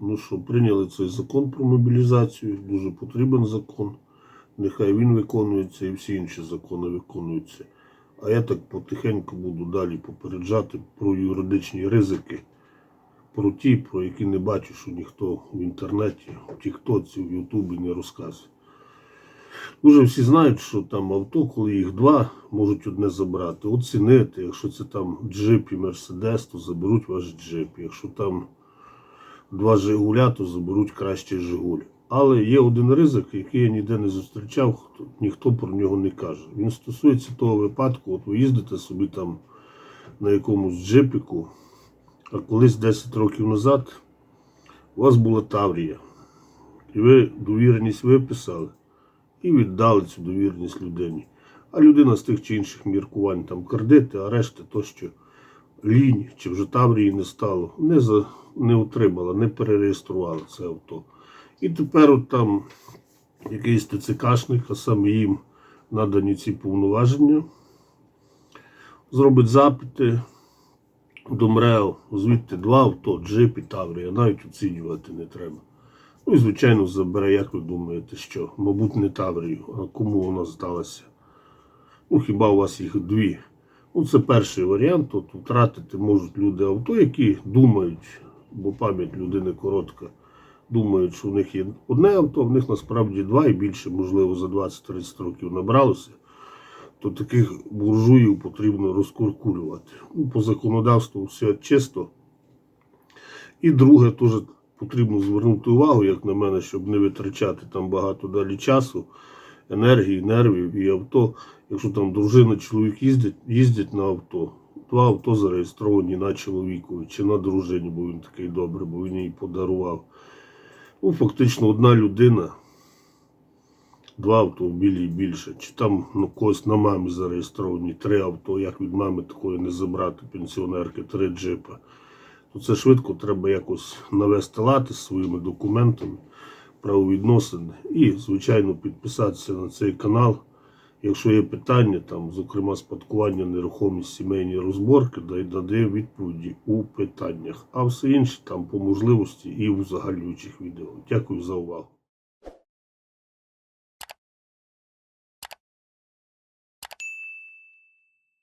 Ну що, прийняли цей закон про мобілізацію, дуже потрібен закон. Нехай він виконується і всі інші закони виконуються. А я так потихеньку буду далі попереджати про юридичні ризики, про ті, про які не бачу, що ніхто в інтернеті, в Тіктоці, в Ютубі не розказує. Дуже всі знають, що там авто, коли їх два, можуть одне забрати. Оцінити, якщо це там джип і мерседес, то заберуть ваш джип. Якщо там два Жигуля, то заберуть краще Жигуль. Але є один ризик, який я ніде не зустрічав, хто- ніхто про нього не каже. Він стосується того випадку, от ви їздите собі там на якомусь джипіку, а колись 10 років назад у вас була Таврія. І ви довіреність виписали і віддали цю довіреність людині. А людина з тих чи інших міркувань, там кредити, арешти, тощо лінь, чи вже Таврії не стало, не, за, не отримала, не перереєструвала це авто. І тепер от там якийсь ТЦКшник, а саме їм надані ці повноваження, зробить запити до МРЕО, звідти два авто, джип і Таврія, навіть оцінювати не треба. Ну і, звичайно, забере, як ви думаєте, що? Мабуть, не Таврію, а кому вона здалася. Ну, хіба у вас їх дві? Ну, це перший варіант. От втратити можуть люди авто, які думають, бо пам'ять людини коротка, думають, що в них є одне авто, в них насправді два і більше, можливо, за 20-30 років набралося. То таких буржуїв потрібно розкуркулювати. Ну, по законодавству все чисто. І друге, теж потрібно звернути увагу, як на мене, щоб не витрачати там багато далі часу, енергії, нервів і авто. Якщо там дружина, чоловік їздять, їздять на авто, два авто зареєстровані на чоловікові чи на дружині, бо він такий добрий, бо він їй подарував. Ну, фактично, одна людина, два автомобілі і більше. Чи там ну, когось на мамі зареєстровані три авто, як від мами такої не забрати пенсіонерки, три джипа то це швидко треба якось навести лад із своїми документами, правовідносини і, звичайно, підписатися на цей канал. Якщо є питання, там, зокрема, спадкування, нерухомість, сімейні розборки, да й надає відповіді у питаннях. А все інше там по можливості і в загальнючих відео. Дякую за увагу.